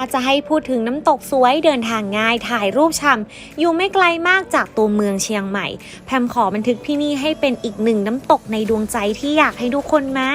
อาจจะให้พูดถึงน้ำตกสวยเดินทางง่ายถ่ายรูปชำอยู่ไม่ไกลมากจากตัวเมืองเชียงใหม่ แพมขอบันทึกที่นี่ให้เป็นอีกหนึ่งน้ำตกในดวงใจที่อยากให้ทุกคนมา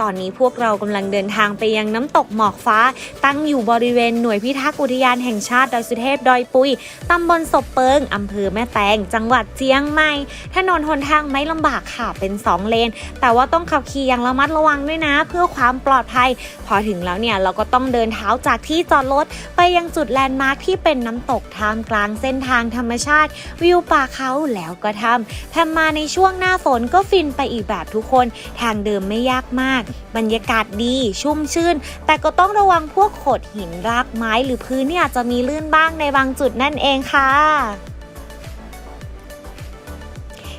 ตอนนี้พวกเรากำลังเดินทางไปยังน้ำตกหมอกฟ้า ตั้งอยู่บริเวณหน่วยพิทักษ์อุทยานแห่งชาติดอยสุเทพดอยปุยตำบลศพเปิงอำเภอแม่แตง จังหวัดเจียงใหม่ ถนนหนทางไม่ลำบากค่ะเป็น 2 เลน แต่ว่าต้องขับขี่อย่างระมัดระวังด้วยนะ เพื่อความปลอดภัย พอถึงแล้วเนี่ยเราก็ต้องเดินเท้าจากที่จอดรถ ไปยังจุดแลนด์มาร์คที่เป็นน้ำตกท่ามกลางเส้นทางธรรมชาติ วิวป่าเขาแล้วก็ทำแพมมาในช่วงหน้าฝนก็ฟินไปอีกแบบทุกคน ทางเดิมไม่ยากมาก บรรยากาศดีชุ่มชื่น แต่ก็ต้องระวังพวกโขดหินรากไม้หรือพื้นที่อาจจะมีลื่นบ้างในบางจุดนั่นเองค่ะ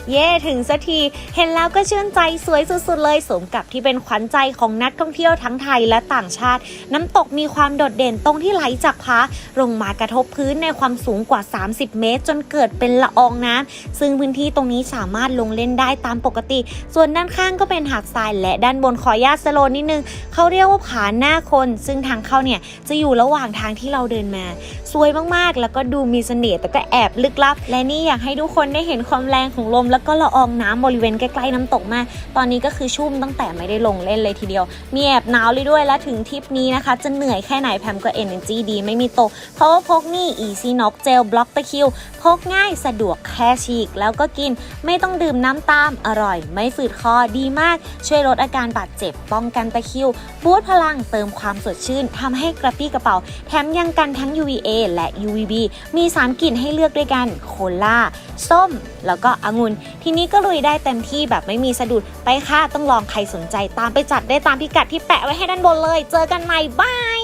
เย่ถึงสักที เห็นแล้วก็ชื่นใจสวยสุดๆเลยสมกับที่เป็นขวัญใจของนักท่องเที่ยวทั้งไทยและต่างชาติ น้ำตกมีความโดดเด่นตรงที่ไหลจากผาลงมากระทบพื้นในความสูงกว่า 30 เมตร จนเกิดเป็นละอองน้ำซึ่งพื้นที่ตรงนี้สามารถลงเล่นได้ตามปกติ ส่วนด้านข้างก็เป็นหาดทรายและด้านบนขอญาตสโลนนิดนึงเขาเรียกว่าผาหน้าคน ซึ่งทางเข้าเนี่ยจะอยู่ระหว่างทางที่เราเดินมา สวยมากๆ แล้วก็ดูมีเสน่ห์แต่ก็แอบลึกลับ และนี่อยากให้ทุกคนได้เห็นความแรงของลมแล้วก็ละอองน้ำบริเวณใกล้ๆน้ำตกมาก ตอนนี้ก็คือชุ่มตั้งแต่ไม่ได้ลงเล่นเลยทีเดียว มีแอบหนาวเลยด้วยและถึงทริปนี้นะคะ จะเหนื่อยแค่ไหนแพมก็ energy ดีไม่มีตก เพราะว่าพกนี่ easy knock gel block ตะคิว พกง่ายสะดวกแค่ฉีก แล้วก็กินไม่ต้องดื่มน้ำตามอร่อย ไม่ฝืดคอดีมาก ช่วยลดอาการบาดเจ็บป้องกันตะคิว บูตพลังเติมความสดชื่นทำให้กระปี้กระเป๋า แถมยังกันทั้ง UVA และ UVB มี 3กลิ่นให้เลือกด้วยกัน ลาส้ม แล้วก็องุ่น ทีนี้ก็ลุยได้เต็มที่แบบไม่มีสะดุด ไปค่ะ ต้องลองใครสนใจตามไปจัดได้ตามพิกัดที่แปะไว้ให้ด้านบนเลย เจอกันใหม่บาย